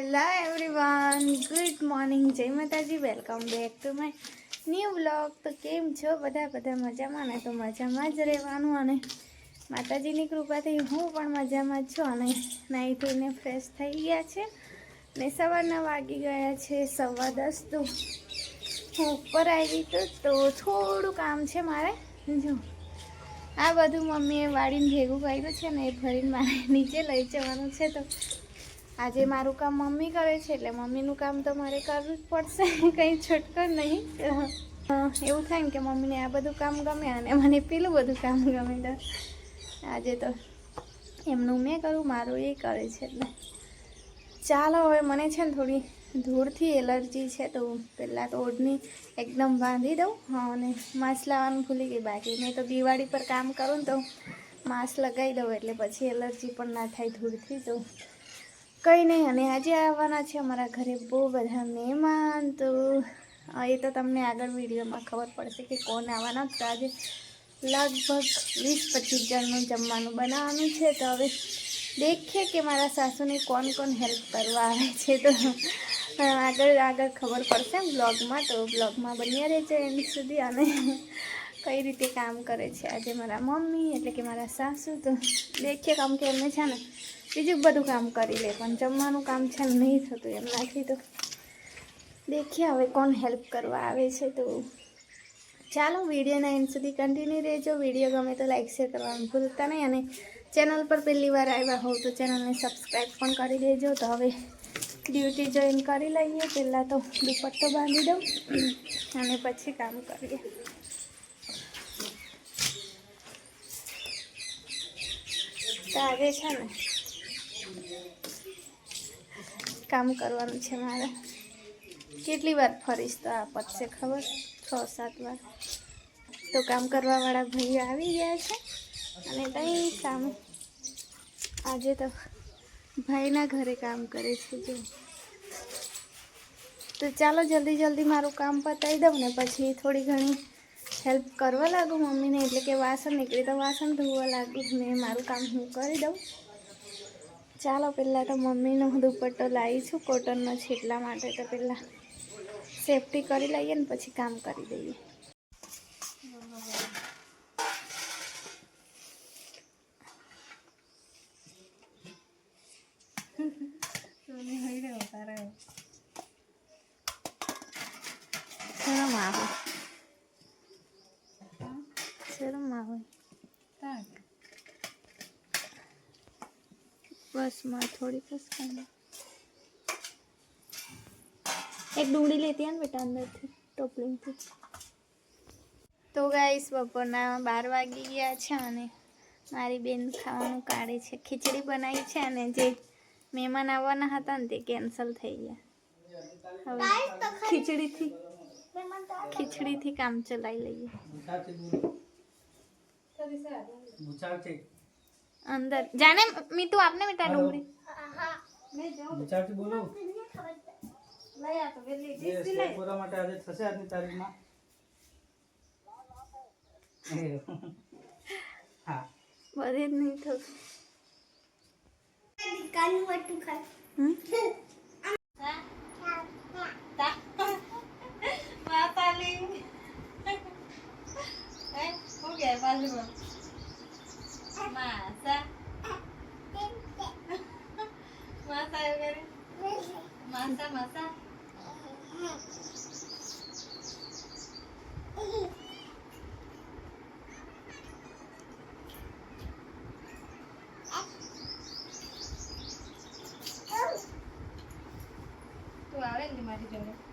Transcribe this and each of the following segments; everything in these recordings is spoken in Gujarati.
હેલો એવરીવન ગુડ મોર્નિંગ જય Mataji welcome back to my new blog તો કેમ છો? બધા બધા મજામાં ને તો મજામાં જ રહેવાનું અને માતાજીની કૃપાથી હું પણ મજામાં છું અને નાહી થઈને ફ્રેશ થઈ ગયા છે ને સવારના વાગી ગયા છે, સવા દસ તો હું ઉપર આવી તો તો થોડું કામ છે મારે. જો, આ બધું મમ્મીએ વાળીને ભેગું કર્યું છે ને એ ફરીને મારે નીચે લઈ જવાનું છે તો આજે મારું કામ મમ્મી કરે છે, એટલે મમ્મીનું કામ તો મારે કરવું જ પડશે. કંઈ છટકો નહીં. એવું થાય ને કે મમ્મીને આ બધું કામ ગમે અને મને પેલું બધું કામ ગમે તો. આજે તો એમનું મેં કરું મારું એ કરે છે એટલે. ચાલો, હવે મને છે ને થોડી ધૂળથી એલર્જી છે, તો પહેલાં તો ઓઢની એકદમ બાંધી દઉં. હા, અને માસ્ક લાવવાનું ભૂલી ગઈ. બાકી મેં તો દિવાળી પર કામ કરું ને તો માસ્ક લગાવી દઉં, એટલે પછી એલર્જી પણ ના થાય ધૂળથી તો. કંઈ નહીં અને આજે આવવાના છે અમારા ઘરે બહુ બધા મહેમાન. તો એ તો તમને આગળ વિડીયોમાં ખબર પડશે કે કોણ આવવાના તો આજે લગભગ વીસ પચીસ જણનું જમવાનું બનાવવાનું છે. તો હવે દેખીએ કે મારા સાસુને કોણ કોણ હેલ્પ કરવા આવે છે. તો આગળ આગળ ખબર પડશે બ્લોગમાં તો બ્લોગમાં બન્યા રહેજો એની સુધી. અને કઈ રીતે કામ કરે છે? આજે મારા મમ્મી એટલે કે મારા સાસુ, તો દેખીએ કામ કે એમને છે ને બીજું બધું કામ કરી લે, પણ જમવાનું કામ છે ને નહીં થતું એમનાથી તો. દેખીએ હવે કોણ હેલ્પ કરવા આવે છે તો. ચાલો વિડીયોના એન્ડ સુધી કન્ટિન્યુ રહેજો. વીડિયો ગમે તો લાઈક શેર કરવાનું ભૂલતા નહીં અને ચેનલ પર પહેલી વાર આવ્યા હોવ તો ચેનલને સબસ્ક્રાઈબ પણ કરી દેજો. તો હવે ડ્યુટી જોઈન કરી લઈએ. પહેલાં તો દુપટ્ટો બાંધી દઉં અને પછી કામ કરીએ. આજે છે ને. કામ કરવાનું છે મારે. કેટલી વાર ફરીશ તો આ પતશે ખબર? છ, સાત વાર. તો કામ કરવાવાળા ભાઈઓ આવી ગયા છે અને કંઈ કામ આજે તો ભાઈના ઘરે કામ કરે છે જો. તો ચાલો જલ્દી જલ્દી મારું કામ પતાવી દઉં ને પછી થોડી ઘણી હેલ્પ કરવા લાગુ મમ્મીને, એટલે કે વાસણ નીકળી તો વાસણ ધોવા લાગુ. ને મારું કામ હું કરી દઉં. ચાલો, પહેલાં તો મમ્મીનો દુપટ્ટો લાવી છું કોટનનો છે માટે તો પહેલાં સેફટી કરી લઈએ ને, પછી કામ કરી દઈએ શરમ આવે શરમ આવે બસમાં થોડી બસ એક ડુંગળી લેતી આવ ને બેટા અંદરથી ટોપલીથી તો ગાઈસ, બપોરના બાર વાગી ગયા છે અને મારી બેન ખાવાનું કાઢે છે. ખીચડી બનાવી છે અને જે મહેમાન આવવાના હતા ને તે કેન્સલ થઈ ગયા. હવે ખીચડીથી ખીચડીથી કામ ચલાવી લઈએ. અંદર જાને મીતુ આપને બેટા ડુંગળી ગુચાવતી બોલો લઈ આ તો વેલી જે સ્ટેપ બોલવા માટે આજે થશે આજની તારીખમાં હા બધે જ નહીં masa? Masa ya masa masa? Tuh awalnya lima di jodoh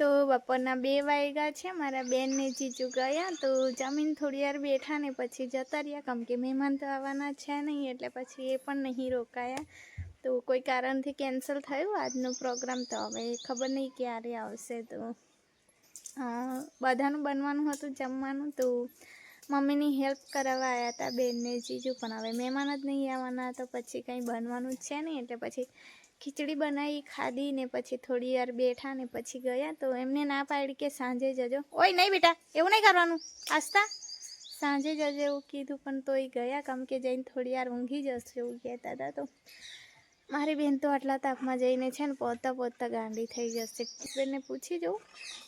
તો બપોરના બે વાગ્યા છે, મારા બેન ને જીજુ ગયા, તો જમીન થોડી વાર બેઠા ને પછી જતા રહ્યા, કેમ કે મહેમાન તો આવવાના છે નહીં, એટલે પછી એ પણ નહીં રોકાયા. તો કોઈ કારણથી કેન્સલ થયું આજનો પ્રોગ્રામ, તો હવે ખબર નહીં ક્યારે આવશે તો. બધાનું બનવાનું હતું, જમવાનું, તો મમ્મીની હેલ્પ કરાવવા આવ્યા હતા બેનને, જીજુ પણ. હવે મહેમાન જ નહીં આવવાના, તો પછી કંઈ બનવાનું છે નહીં, એટલે પછી ખીચડી બનાવી ખાધી ને પછી થોડી વાર બેઠા ને પછી ગયા તો એમને ના પાડી કે સાંજે જજો. ઓય, નહીં બેટા, એવું નહીં કરવાનું. આસ્તા સાંજે જજો એવું કીધું, પણ તોય ગયા. કેમ કે જઈને થોડી વાર ઊંઘી જશે એવું કહેતા હતા તો. મારી બેન તો આટલા તાપમાં જઈને છે ને પહોંચતા પહોંચતા ગાંડી થઈ જશે. બેનને પૂછી જોઉં.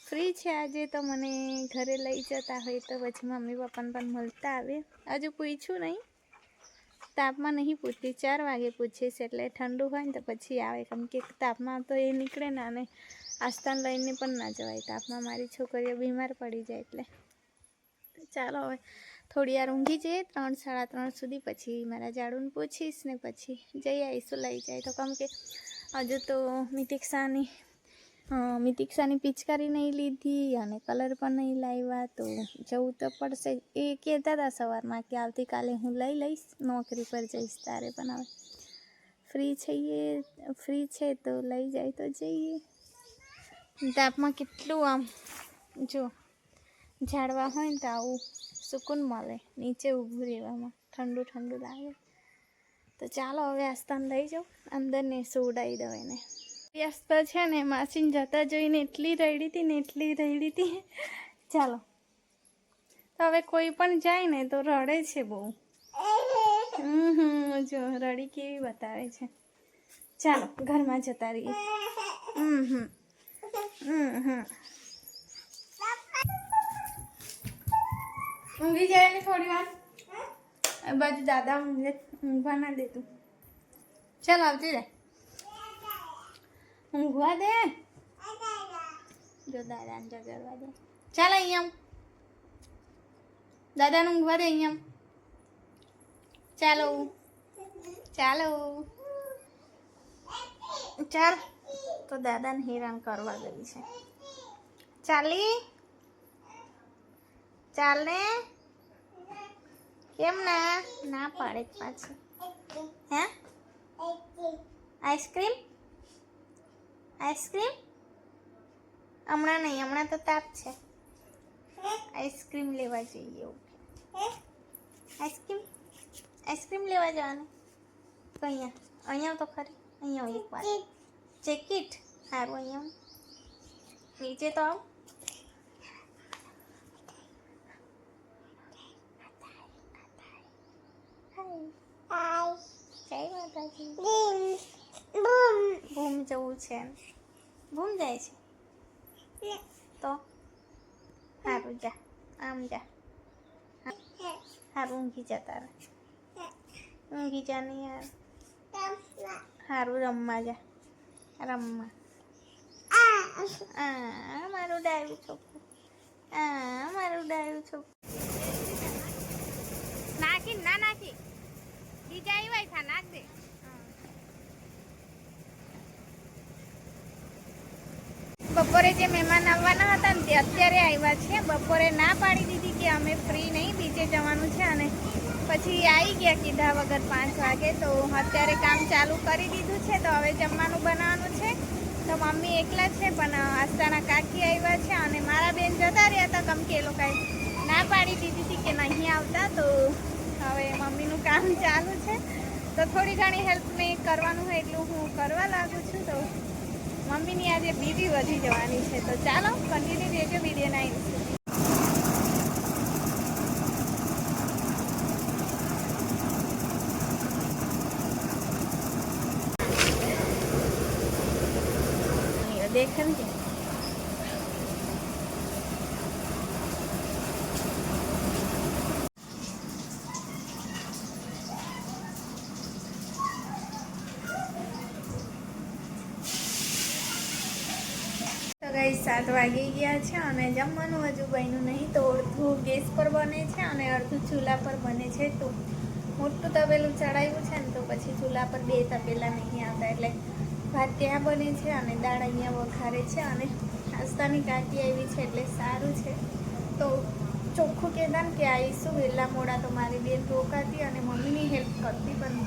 ફ્રી છે આજે તો મને ઘરે લઈ જતા હોય તો પછી મમ્મી પપ્પાને પણ મળતા આવે. હજુ પૂછ્યું નહીં. તાપમાં નહીં પૂછતી, ચાર વાગે પૂછીશ એટલે ઠંડુ હોય ને તો પછી આવે. કેમ કે તાપમાં તો એ નીકળે ને અને આસ્થાન લઈને પણ ના જવાય. તાપમાં મારી છોકરીઓ બીમાર પડી જાય એટલે. ચાલો હવે થોડી વાર ઊંઘી જઈએ, ત્રણ, સાડા ત્રણ સુધી પછી મારા જાડુને પૂછીશ ને પછી જઈ આવીશું, લઈ જાય. તો કેમ કે હજુ તો મિતિક્ષાની અ, દીક્ષાની પિચકારી નહીં લીધી અને કલર પણ નહીં લાવ્યા તો જવું તો પડશે. એ કહેતા હતા સવારમાં કે આવતીકાલે હું લઈ લઈશ નોકરી પર જઈશ તારે પણ હવે. ફ્રી છીએ ફ્રી છે તો લઈ જાય તો જઈએ. તાપમાં કેટલું આમ જો ઝાડવા હોય ને તો આવું સુકૂન મળે નીચે ઊભું રહેવામાં ઠંડુ ઠંડુ લાગે. તો ચાલો હવે આસ્થાન લઈ જાઉં અંદરને સુવડાવી દઉં એને. વ્યસ્ત છે ને, માસીને જતા જોઈને એટલી રડી હતી ને એટલી રડી હતી ચાલો. તો હવે કોઈ પણ જાય ને તો રડે છે બહુ. હમ જો રડી કેવી બતાવે છે. ચાલો, ઘરમાં જતા રહીએ. હમ હમ હમ હમ. ઊંઘી જાય ને થોડી વાર? બાજુ દાદા ઊંઘે, ઊંઘવા ના દેતું. ચાલ, આવતી રહે. ઊંઘવા દે? જો દાદાને જગાડવા દે. ચાલ અહીંયા દાદાને ઊંઘવા દે અહીંયા ચાલો. ચાલો. ચાલ. તો દાદાને હેરાન કરવા ગઈ છે. ચાલી. ચાલ કેમ ના? ના પાડે પાછી. હે? Ice cream? Ice cream? હમણાં નહીં હમણાં તો તાપ છે. આઈસ્ક્રીમ લેવા જઈએ ઓકે આઈસ્ક્રીમ? આઈસ્ક્રીમ લેવા જવાનું? તો અહીંયા અહીંયા તો ખરી અહીંયા એક વાર. જેકેટ. સારું અહીંયા. નીચે તો આવ. હાય. જય માતાજી. ભૂમ જવું છે બૂમ ભૂમ જાય છે તો સારું જા આમ જા સારું ઊંઘી જા તારે ઊંઘી જા નહીં યાર સારું રમવા જા રમવા આ મારું ડાયું છોકરું આ મારું ડાયું છોકરું નાખી ના નાખી બીજા આવ્યા થા નાખ દે બપોરે જે મહેમાન આવવાના હતા ને તે અત્યારે આવ્યા છે. બપોરે ના પાડી દીધી કે અમે ફ્રી નહીં, બીજે જવાનું છે અને પછી આવી ગયા કીધા વગર પાંચ વાગે. તો અત્યારે કામ ચાલુ કરી દીધું છે, તો હવે જમવાનું બનાવવાનું છે. તો મમ્મી એકલા છે, પણ આસ્તાના કાકી આવ્યા છે અને મારા બેન જતા રહ્યા હતા. કમ કે એ લોકોએ ના પાડી દીધી હતી કે નહીં આવતા. તો હવે મમ્મીનું કામ ચાલુ છે. તો થોડી ઘણી હેલ્પ મેં કરવાનું હોય એટલું હું કરવા મમ્મીની આજે બીબી વધી જવાની છે. તો ચાલો કન્ટિન્યુ રહેજો વીડિયો એન્ડ સુધી દેખન કે તો ગઈ સાત વાગી ગયા છે અને જમવાનું હજુ બન્યું નહીં તો અડધું ગેસ પર બને છે અને અડધું ચૂલા પર બને છે તો મોટું તપેલું ચડાવ્યું છે ને તો પછી ચૂલા પર બે તપેલા નહીં આવતા એટલે ભાત ત્યાં બને છે અને દાળ અહીંયા વઘારે છે અને નાસ્તાની કાકી આવી છે એટલે સારું છે. તો ચોખ્ખું કહેતા ને કે આવીશું વહેલા મોડા તો મારી બેન રોકાતી અને મમ્મીની હેલ્પ કરતી પણ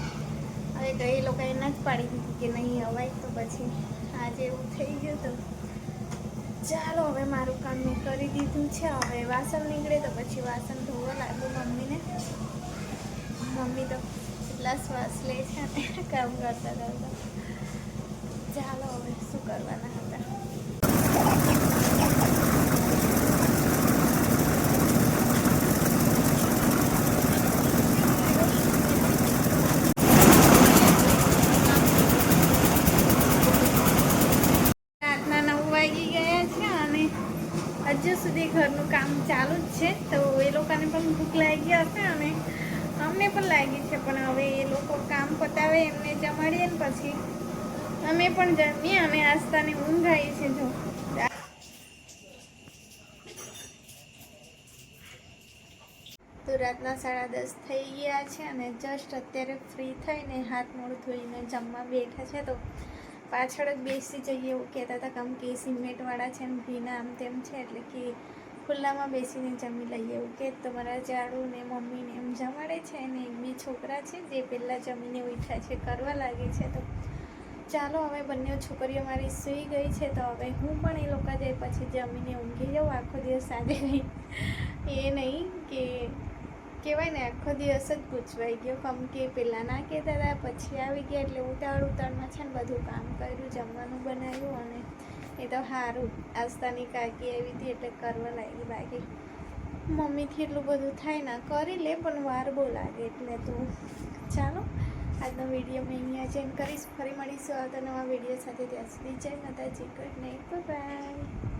હવે તો એ લોકોએ એના જ પાડી દીધી કે નહીં અવાય તો પછી આજે એવું થઈ ગયું તો ચાલો, હવે મારું કામ મેં કરી દીધું છે. હવે વાસણ નીકળે તો પછી વાસણ ધોવા લાગુ મમ્મીને. મમ્મી તો એટલા શ્વાસ લે છે કામ કરતા કરતા. ચાલો, હવે શું કરવાના હતા ઘરનું કામ ચાલુ જ છે તો એ લોકોને પણ ભૂખ લાગી હશે અને અમને પણ લાગી છે પણ હવે એ લોકો કામ પતાવે જમાડીએ ને પછી. અમે પણ જમીએ, અમે આસ્થાને ઊંઘ આવી છે જો રાતના સાડા દસ થઈ ગયા છે અને જસ્ટ અત્યારે ફ્રી થઈને હાથ મોડું ધોઈને જમવા બેઠા છે તો પાછળ જ બેસી જઈએ એવું કહેતા હતા કે સિમેન્ટવાળા છે ને ભીના આમ તેમ છે એટલે કે ખુલ્લામાં બેસીને જમી લઈએ, એવું કે તમારા જાડુ ને મમ્મીને એમ જમાડે છે ને એક બે છોકરા છે જે પહેલાં જમીને ઉઠ્યા છે, કરવા લાગે છે. તો ચાલો હવે બંને છોકરીઓ મારી સૂઈ ગઈ છે, તો હવે હું પણ એ લોકો જાય પછી જમીને ઊંઘી જાઉં, આખો દિવસ આજે નહીં. એ નહીં કે કહેવાય ને, આખો દિવસ જ ગૂંચવાઈ ગયો. કમ કે પહેલાં ના કહેતા હતા, પછી આવી ગયા એટલે ઉતાવળ ઉતાવળમાં છે ને બધું કામ કર્યું, જમવાનું બનાવ્યું અને એ તો સારું આસ્તાની કાકી આવી હતી એટલે કરવા લાગી બાકી. મમ્મીથી એટલું બધું થાય ના, કરી લે પણ વાર બહુ લાગે એટલે તો. ચાલો, આજનો વીડિયો મેં અહીંયા જ એન્ડ કરીશ. ફરી મળીશું આવતા નવા વીડિયો સાથે. ત્યાં સુધી જય માતાજી. Good night bye